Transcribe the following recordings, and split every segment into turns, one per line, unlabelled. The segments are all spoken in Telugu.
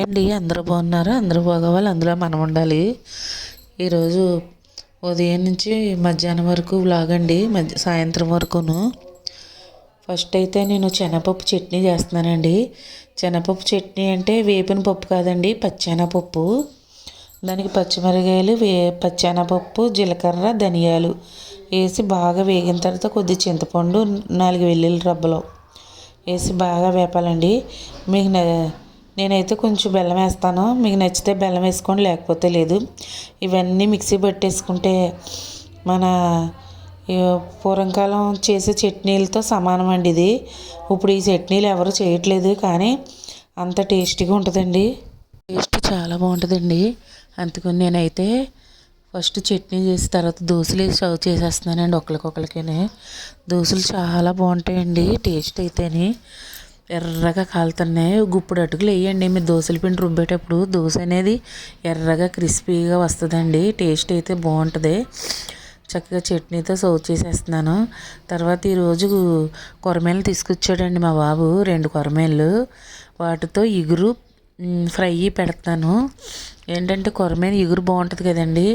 అండి అందరూ బాగున్నారు? అందరూ బాగోవాలి? అందులో మనం ఉండాలి. ఈరోజు ఉదయం నుంచి మధ్యాహ్నం వరకు వ్లాగండి మధ్య సాయంత్రం వరకును. ఫస్ట్ అయితే నేను శనగపప్పు చట్నీ చేస్తున్నానండి. శనగపప్పు చట్నీ అంటే వేపిన పప్పు కాదండి పచ్చెనపప్పు. దానికి పచ్చిమిరకాయలు వే పచ్చెనపప్పు జీలకర్ర ధనియాలు వేసి బాగా వేగిన తర్వాత కొద్ది చింతపండు నాలుగు వెల్లుల్లి రబ్బలు వేసి బాగా వేపాలండి. మీకు నేనైతే కొంచెం బెల్లం వేస్తాను. మీకు నచ్చితే బెల్లం వేసుకోండి లేకపోతే లేదు. ఇవన్నీ మిక్సీ పట్టేసుకుంటే మన పూర్వకాలం చేసే చట్నీలతో సమానం అండి ఇది. ఇప్పుడు ఈ చట్నీలు ఎవరు చేయట్లేదు కానీ అంత టేస్టీగా ఉంటుందండి. టేస్ట్ చాలా బాగుంటుందండి. అందుకని నేనైతే ఫస్ట్ చట్నీ చేసి తర్వాత దోశలు వేసి సర్వ్ చేసేస్తున్నానండి ఒకరికొకరికినే దోశలు చాలా బాగుంటాయండి టేస్ట్ అయితేనే. ఎర్రగా కాలుతున్నాయి. గుప్పుడు అటుకులు వేయండి. మీరు దోశల పిండి రుబ్బేటప్పుడు దోశ అనేది ఎర్రగా క్రిస్పీగా వస్తుందండి. టేస్ట్ అయితే బాగుంటుంది. చక్కగా చట్నీతో సర్వ్ చేసేస్తున్నాను. తర్వాత ఈరోజు కొరమేలు తీసుకొచ్చాడండి మా బాబు. రెండు కొరమేళ్ళు. వాటితో ఇగురు ఫ్రై పెడతాను. ఏంటంటే కొరమేను ఇగురు బాగుంటుంది కదండి.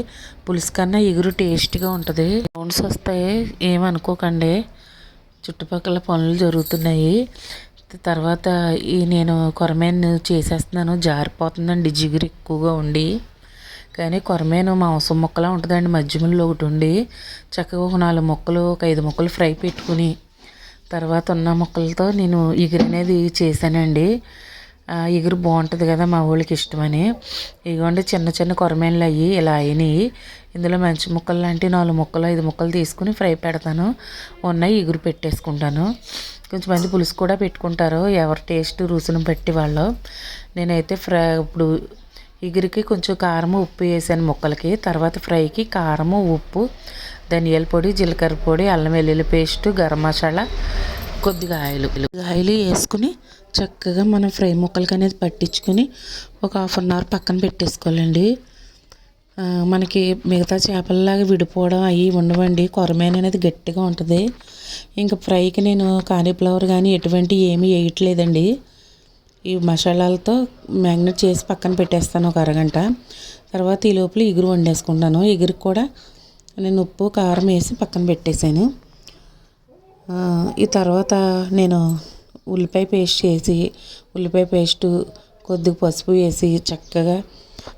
పులుసు కన్నా ఇగురు టేస్ట్గా ఉంటుంది. సౌండ్స్ వస్తాయి. ఏమనుకోకండి. చుట్టుపక్కల పనులు జరుగుతున్నాయి. తర్వాత ఈ నేను కొరమేను చేసేస్తున్నాను. జారిపోతుందండి జిగురు ఎక్కువగా ఉండి. కానీ కొరమేను మాంసం ముక్కలా ఉంటుందండి మధ్యమల్లో ఒకటి ఉండి. చక్కగా ఒక నాలుగు ముక్కలు ఒక ఐదు ముక్కలు ఫ్రై పెట్టుకుని తర్వాత ఉన్న ముక్కలతో నేను ఎగురు అనేది చేశానండి. ఎగురు బాగుంటుంది కదా మా వాళ్ళకి ఇష్టమని. ఇదిగోండి చిన్న చిన్న కొరమేన్లు అయ్యి ఇలా అయినాయి. ఇందులో మంచి ముక్కలు లాంటి నాలుగు ముక్కలు ఐదు ముక్కలు తీసుకుని ఫ్రై పెడతాను. ఉన్నాయి ఇగురు పెట్టేసుకుంటాను. కొంచెం మంది పులుసు కూడా పెట్టుకుంటారు. ఎవరి టేస్ట్ రుసును బట్టి వాళ్ళు. నేనైతే ఫ్రై ఇప్పుడు ఎగురికి కొంచెం కారం ఉప్పు వేసాను ముక్కలకి. తర్వాత ఫ్రైకి కారము ఉప్పు ధనియాల పొడి జీలకర్ర పొడి అల్లం వెల్లుల్లి పేస్ట్ గరం మసాలా కొద్దిగా ఆయిల్. ఆయిల్ వేసుకుని చక్కగా మనం ఫ్రై ముక్కలకి అనేది పట్టించుకొని ఒక హాఫ్ అన్ అవర్ పక్కన పెట్టేసుకోవాలండి. మనకి మిగతా చేపలలాగా విడిపోవడం అవి ఉండవండి. కొరమేన అనేది గట్టిగా ఉంటుంది. ఇంకా ఫ్రైకి నేను కాలీఫ్లవర్ కానీ ఎటువంటి ఏమీ వేయట్లేదండి ఈ మసాలాలతో మ్యాగ్నెట్ చేసి పక్కన పెట్టేస్తాను ఒక అరగంట. తర్వాత ఈ లోపల ఎగురు వండేసుకుంటాను. ఎగురుకు కూడా నేను ఉప్పు కారం వేసి పక్కన పెట్టేశాను. ఈ తర్వాత నేను ఉల్లిపాయ పేస్ట్ చేసి ఉల్లిపాయ పేస్టు కొద్దిగా పసుపు వేసి చక్కగా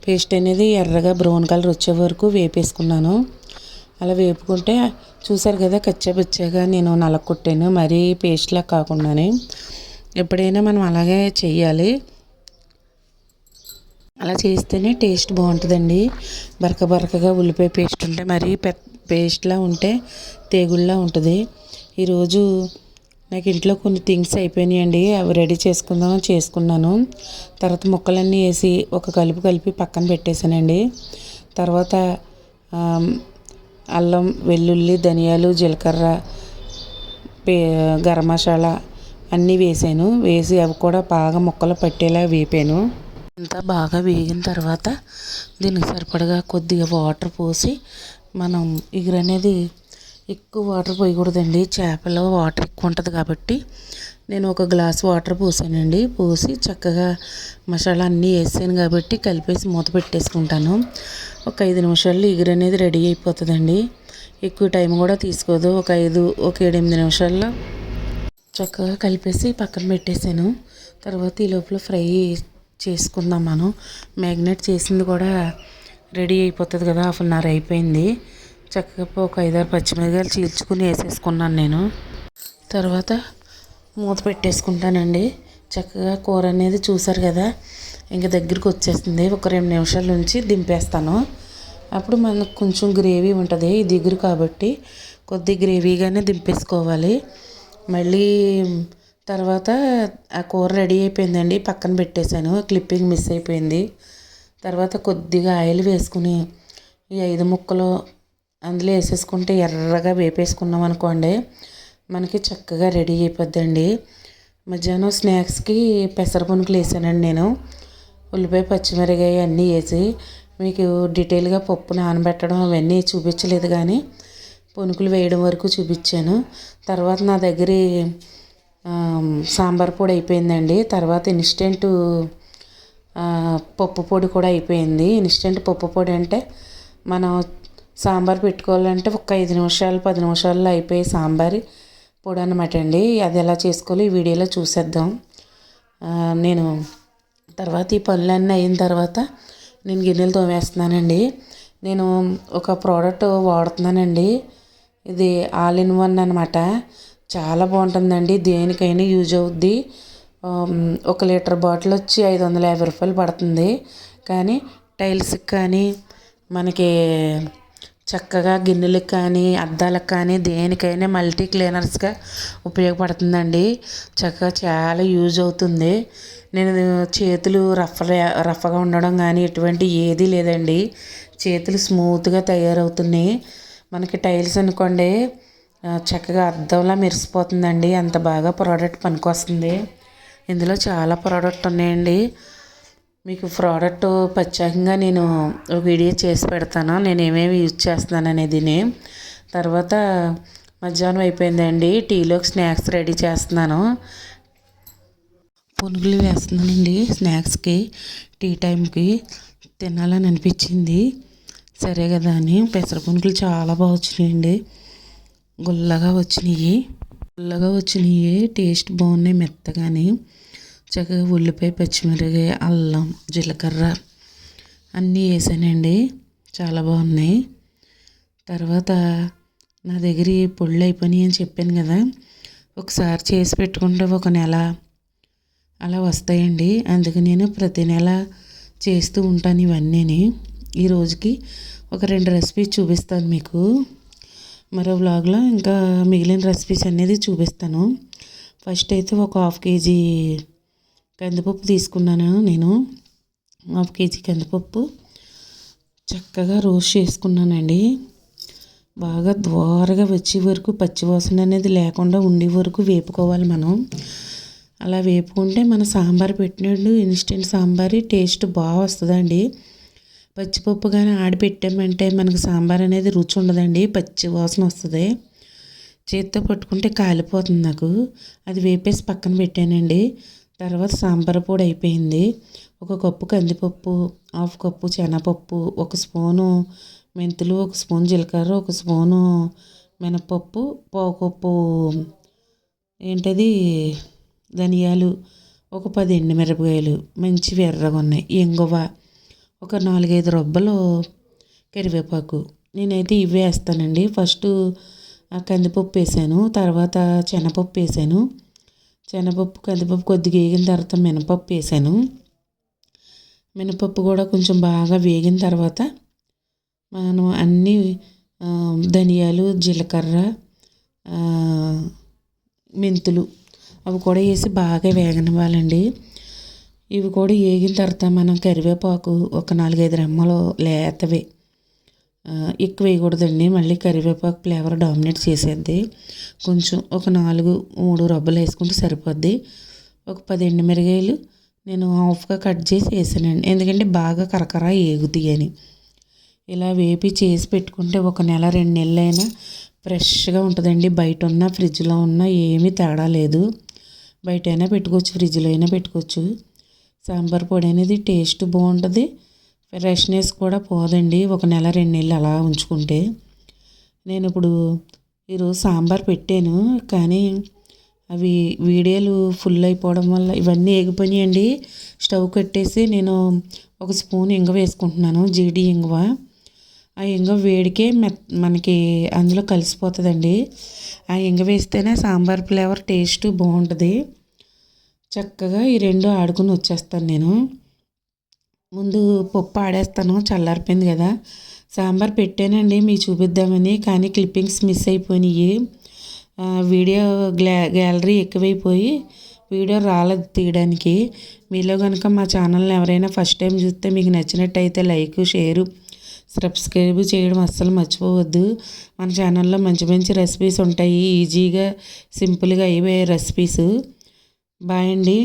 పేస్ట్ అనేది ఎర్రగా బ్రౌన్ కలర్ వచ్చే వరకు వేపేసుకున్నాను. అలా వేపుకుంటే చూసారు కదా కచ్చబిచ్చగా నేను నలకొట్టాను మరీ పేస్ట్లా కాకుండానే ఎప్పుడైనా మనం అలాగే చేయాలి అలా చేస్తేనే టేస్ట్ బాగుంటుందండి. బరక బరకగా ఉల్లిపాయ పేస్ట్ ఉంటే మరీ పె పేస్ట్లా ఉంటే తేగుల్లా ఉంటుంది. ఈరోజు నాకు ఇంట్లో కొన్ని థింగ్స్ అయిపోయినాయండి. అవి రెడీ చేసుకుందాం చేసుకున్నాను. తర్వాత ముక్కలన్నీ వేసి ఒక కలుపు కలిపి పక్కన పెట్టేశానండి. తర్వాత అల్లం వెల్లుల్లి ధనియాలు జీలకర్ర పే గరం మసాలా అన్నీ వేసాను. వేసి అవి కూడా బాగా ముక్కలు పట్టేలా వేపాను. అంతా బాగా వేగిన తర్వాత దీనికి సరిపడగా కొద్దిగా వాటర్ పోసి మనం ఇగురు అనేది ఎక్కువ వాటర్ పోయకూడదండి. చేపలో వాటర్ ఎక్కువ ఉంటుంది కాబట్టి నేను ఒక గ్లాస్ వాటర్ పోసానండి. పోసి చక్కగా మసాలా అన్నీ వేసాను కాబట్టి కలిపేసి మూత పెట్టేసుకుంటాను. ఒక ఐదు నిమిషాల్లో ఇగురు అనేది రెడీ అయిపోతుందండి. ఎక్కువ టైం కూడా తీసుకోదు. ఒక ఐదు ఒక ఎనిమిది నిమిషాల్లో చక్కగా కలిపేసి పక్కన పెట్టేశాను తర్వాత ఈ లోపల ఫ్రై చేసుకుందాం మనం. మ్యాగ్నేట్ చేసింది కూడా రెడీ అయిపోతుంది కదా. హాఫ్ అన్ అవర్ అయిపోయింది. చక్కగా ఒక ఐదారు పచ్చిమిరకాయలు చీల్చుకుని వేసేసుకున్నాను నేను. తర్వాత మూత పెట్టేసుకుంటానండి. చక్కగా కూర అనేది చూసారు కదా ఇంక దగ్గరికి వచ్చేస్తుంది. ఒక రెండు నిమిషాల నుంచి దింపేస్తాను. అప్పుడు మనకు కొంచెం గ్రేవీ ఉంటుంది ఇది దిగురు కాబట్టి కొద్ది గ్రేవీగానే దింపేసుకోవాలి. మళ్ళీ తర్వాత ఆ కూర రెడీ అయిపోయిందండి పక్కన పెట్టేశాను. క్లిప్పింగ్ మిస్ అయిపోయింది. తర్వాత కొద్దిగా ఆయిల్ వేసుకుని ఈ ఐదు ముక్కలు అందులో వేసేసుకుంటే ఎర్రగా వేపేసుకున్నాం అనుకోండి మనకి చక్కగా రెడీ అయిపోద్దండి. మధ్యాహ్నం స్నాక్స్కి పెసర పునుకులు వేసానండి నేను. ఉల్లిపాయ పచ్చిమిరకాయ అన్నీ వేసి మీకు డీటెయిల్గా పప్పు నానబెట్టడం అవన్నీ చూపించలేదు కానీ పునుకులు వేయడం వరకు చూపించాను. తర్వాత నా దగ్గర సాంబార్ పొడి అయిపోయిందండి. తర్వాత ఇన్స్టెంట్ పప్పు పొడి కూడా అయిపోయింది. ఇన్స్టెంట్ పప్పు పొడి అంటే మనం సాంబార్ పెట్టుకోవాలంటే ఒక ఐదు నిమిషాలు పది నిమిషాల్లో అయిపోయి సాంబార్ పొడి అనమాట అండి. అది ఎలా చేసుకోవాలో ఈ వీడియోలో చూసేద్దాం. నేను తర్వాత ఈ పనులన్నీ అయిన తర్వాత నేను గిన్నెలు తోమేస్తున్నానండి. నేను ఒక ప్రోడక్ట్ వాడుతున్నానండి. ఇది ఆల్ ఇన్ వన్ అనమాట చాలా బాగుంటుందండి. దేనికైనా యూజ్ అవుద్ది. ఒక లీటర్ బాటిల్ వచ్చి ఐదు వందల యాభై రూపాయలు పడుతుంది. కానీ టైల్స్కి కానీ మనకి చక్కగా గిన్నెలకు కానీ అద్దాలకు కానీ దేనికైనా మల్టీ క్లీనర్స్గా ఉపయోగపడుతుందండి. చక్కగా చాలా యూజ్ అవుతుంది. నేను చేతులు రఫ్ రఫ్గా ఉండడం కానీ ఎటువంటి ఏదీ లేదండి. చేతులు స్మూత్గా తయారవుతున్నాయి. మనకి టైల్స్ అనుకోండి చక్కగా అద్దంలా మెరిసిపోతుందండి. అంత బాగా ప్రోడక్ట్ పనికొస్తుంది. ఇందులో చాలా ప్రోడక్ట్ ఉన్నాయండి. మీకు ప్రోడక్ట్ ప్రత్యేకంగా నేను ఒక వీడియో చేసి పెడతాను. నేను ఏమేమి యూజ్ చేస్తున్నాను అనేది తర్వాత మధ్యాహ్నం అయిపోయిందండి. టీలోకి స్నాక్స్ రెడీ చేస్తున్నాను. పునుగులు వేస్తున్నానండి స్నాక్స్కి టీ టైంకి తినాలని అనిపించింది. సరే కదా అని పెసర పునుగులు చాలా బాగా వచ్చినాయండి. గుల్లగా వచ్చినాయి. గుల్లగా వచ్చినాయి. టేస్ట్ బాగున్నాయి మెత్తగాని. చక్కగా ఉల్లిపాయ పచ్చిమిరపకాయ అల్లం జీలకర్ర అన్నీ వేసానండి. చాలా బాగున్నాయి. తర్వాత నా దగ్గర ఈ పొళ్ళు అయిపోయినాయి అని చెప్పాను కదా. ఒకసారి చేసి పెట్టుకుంటే ఒక నెల అలా వస్తాయండి. అందుకు నేను ప్రతి నెల చేస్తూ ఉంటాను ఇవన్నీని. ఈ రోజుకి ఒక రెండు రెసిపీస్ చూపిస్తాను మీకు. మరో వ్లాగ్లో ఇంకా మిగిలిన రెసిపీస్ అనేది చూపిస్తాను. ఫస్ట్ అయితే ఒక హాఫ్ కేజీ కందిపప్పు తీసుకున్నాను నేను. హాఫ్ కేజీ కందిపప్పు. చక్కగా రోస్ట్ చేసుకున్నానండి. బాగా ద్వారగా వచ్చే వరకు పచ్చివాసన అనేది లేకుండా ఉండే వరకు వేపుకోవాలి మనం. అలా వేపుకుంటే మన సాంబార్ పెట్టినట్టు ఇన్స్టెంట్ సాంబార్ టేస్ట్ బాగా వస్తుందండి. పచ్చిపప్పు కానీ ఆడిపెట్టామంటే మనకు సాంబార్ అనేది రుచి ఉండదండి. పచ్చి వాసన వస్తుంది. చేత్తో పట్టుకుంటే కాలిపోతుంది నాకు. అది వేపేసి పక్కన పెట్టానండి. తర్వాత సాంబార్ పొడి అయిపోయింది. ఒక కప్పు కందిపప్పు హాఫ్ కప్పు శనగపప్పు ఒక స్పూను మెంతులు ఒక స్పూన్ జీలకర్ర ఒక స్పూను మినపప్పు పావు కప్పు ఏంటది? ధనియాలు ఒక పది ఎండుమిరపకాయలు మంచివి ఎర్రగా ఉన్నాయి. ఇంగువ ఒక నాలుగైదు రొబ్బలు కరివేపాకు. నేనైతే ఇవే వేస్తానండి. ఫస్ట్ ఆ కందిపప్పు వేసాను తర్వాత శనగపప్పు వేసాను. శనగపప్పు కందిపప్పు కొద్దిగా వేగిన తర్వాత మినపప్పు వేసాను. మినపప్పు కూడా కొంచెం బాగా వేగిన తర్వాత మనం అన్నీ ధనియాలు జీలకర్ర మెంతులు అవి కూడా వేసి బాగా వేగనివ్వాలండి. ఇవి కూడా వేగిన తర్వాత మనం కరివేపాకు ఒక నాలుగైదు రెమ్మలు లేతవి ఎక్కువ వేయకూడదండి. మళ్ళీ కరివేపాకు ఫ్లేవర్ డామినేట్ చేసేద్ది. కొంచెం ఒక నాలుగు మూడు రబ్బలు వేసుకుంటే సరిపోద్ది. ఒక పది ఎండుమిరగాయలు నేను హాఫ్గా కట్ చేసి వేసానండి. ఎందుకంటే బాగా కరకర ఏగుతాయి అని. ఇలా వేపి చేసి పెట్టుకుంటే ఒక నెల రెండు నెలలైనా ఫ్రెష్గా ఉంటుందండి. బయట ఉన్న ఫ్రిడ్జ్లో ఉన్న ఏమీ తేడా లేదు. బయట అయినా పెట్టుకోవచ్చు ఫ్రిడ్జ్లో అయినా పెట్టుకోవచ్చు. సాంబార్ పొడి అనేది టేస్ట్ బాగుంటుంది. ఫ్రెష్నెస్ కూడా పోదండి. ఒక నెల రెండు నెలలు అలా ఉంచుకుంటే. నేను ఇప్పుడు ఈరోజు సాంబార్ పెట్టాను. కానీ అవి వీడియోలు ఫుల్ అయిపోవడం వల్ల ఇవన్నీ ఎగిపోయినాయండి స్టవ్ కట్టేసి నేను ఒక స్పూన్ ఇంగ వేసుకుంటున్నాను. జీడి ఇంగువ. ఆ ఇంగ వేడికే మె మనకి అందులో కలిసిపోతుందండి. ఆ ఇంగ వేస్తేనే సాంబార్ ఫ్లేవర్ టేస్ట్ బాగుంటుంది. చక్కగా ఈ రెండు ఆడుకుని వచ్చేస్తాను నేను. ముందు పప్పు ఆడేస్తాను చల్లారిపోయింది కదా. సాంబార్ పెట్టానండి మీకు చూపిద్దామని కానీ క్లిప్పింగ్స్ మిస్ అయిపోయినాయి. వీడియో గ్లా గ్యాలరీ ఎక్కువైపోయి వీడియో రాలేదు తీయడానికి. మీలో కనుక మా ఛానల్ని ఎవరైనా ఫస్ట్ టైం చూస్తే మీకు నచ్చినట్టయితే లైక్ షేరు సబ్స్క్రైబ్ చేయడం అస్సలు మర్చిపోవద్దు. మన ఛానల్లో మంచి మంచి రెసిపీస్ ఉంటాయి ఈజీగా సింపుల్గా అయిపోయే రెసిపీస్. బాయ్ అండి.